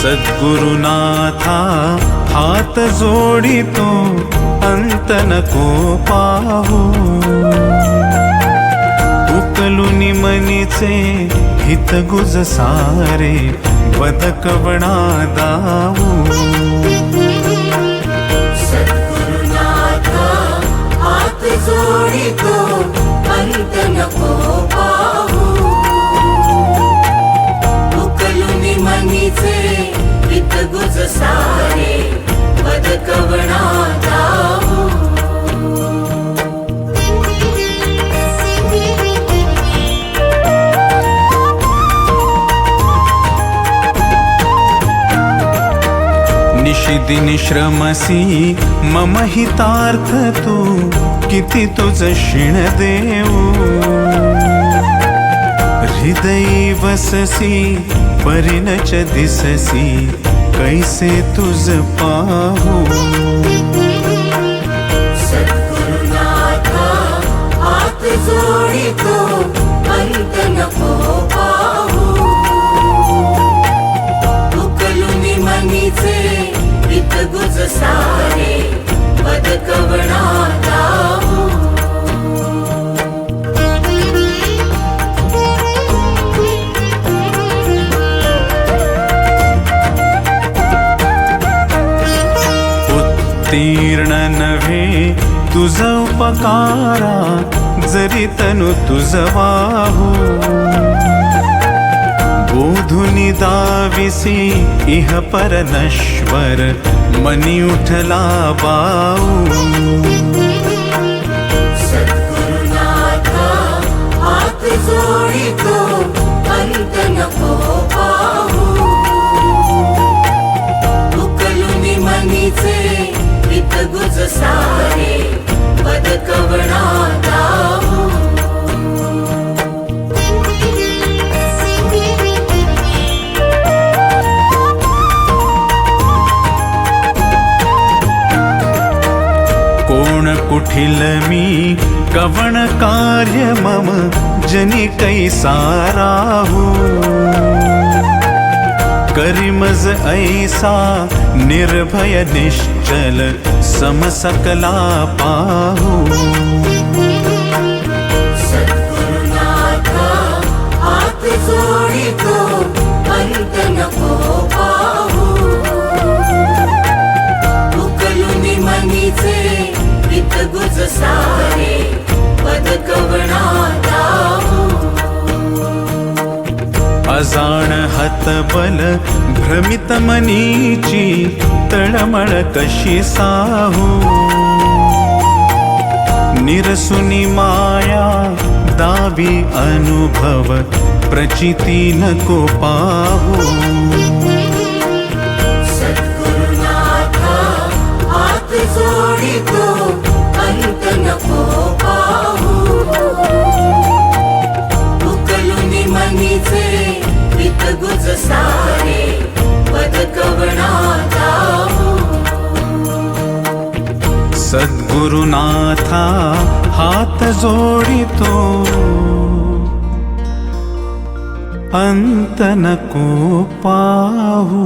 सद्गुरुनाथा हात जोडितो अंत नको पाहू. उकलुनी मनीचे हित गुज सारे बदकवणादा निशिदिनी श्रमसी मम हितार्थ तू किती तुझ क्षीण देऊ. हृदयी वससी परिणच दिससी कैसे तुझ पाहू. जोडितो. अवतीर्ण नव्हे तुझ उपकारा जरी तनु तुझ वाहू. बोधुनी दाविसी इह पर नश्वर मनी उठला बाऊ उठिल मी कवण कार्य मम जनि कैसा राहू करिमज ऐसा निर्भय निश्चल समसकला पाहू. नको हित गुज सारे पदकवणा दाऊ अजाण हतबल भ्रमित मनीची तळमळ कशी साहू? निरसुनी माया दावी अनुभव प्रचिती नको पाहू. सद्गुरुनाथा हात सद्गुरुनाथा हात जोडितो अंत नको पाहू